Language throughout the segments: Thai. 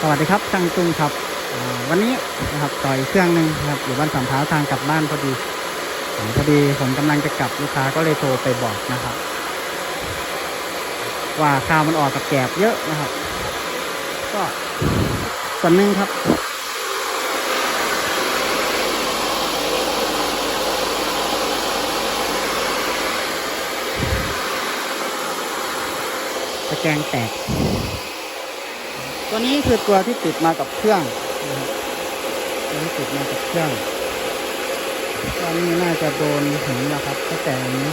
สวัสดีครับช่างตุ้งครับอ่าวันนี้นะครับต่อยเครื่องหนึ่งนะครับอยู่บ้านสามเท้าทางกลับบ้านพอดีพอดีผมกำลังจะกลับลูกค้าก็เลยโทรไปบอกนะครับ ว่าข้าวมันออกกับแกบเยอะนะครับ ก็ส่วนหนึ่งครับตะแกรงแตก ตัวนี้คือตัวที่ติดมากับเครื่องนะครับตัวที่ติดมากับเครื่องตัวนี้น่าจะโดนถึงแล้วครับตั้งแต่อันนี้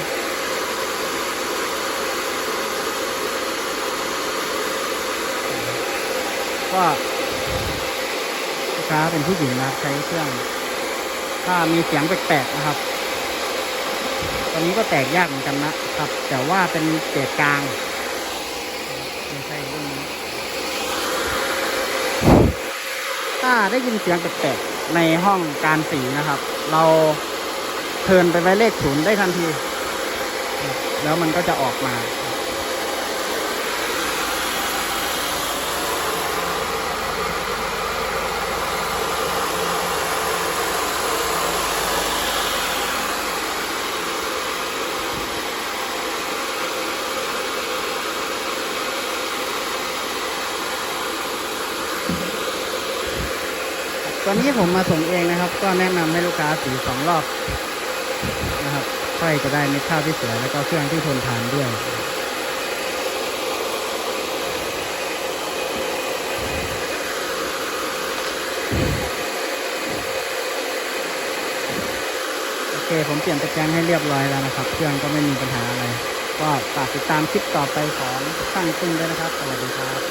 ก็ลูกค้าเป็นผู้หญิงนะครับใช้เครื่อง ถ้ามีเสียงแปลกๆนะครับตัวนี้ก็แตกยากเหมือนกันนะครับ แต่ว่าเป็นเกรดกลาง ไม่ใช่รุ่นนี้ ถ้าได้ยินเสียงแปลกๆในห้องการสีนะครับ เราเทินไปไว้เลขศูนย์ได้ทันที แล้วมันก็จะออกมา ตอนนี้ผมมาส่งเองนะครับ ก็แนะนำให้ลูกค้าสีสองรอบนะครับค่อยจะได้เม็ดข้าวที่สวยแล้วก็เครื่องที่ทนทานด้วยโอเคผมเปลี่ยนตะแกรงให้เรียบร้อยแล้วนะครับ เครื่องก็ไม่มีปัญหาอะไร ก็ฝากติดตามคลิปต่อไปของช่างตุ้งด้วยนะครับสวัสดีครับ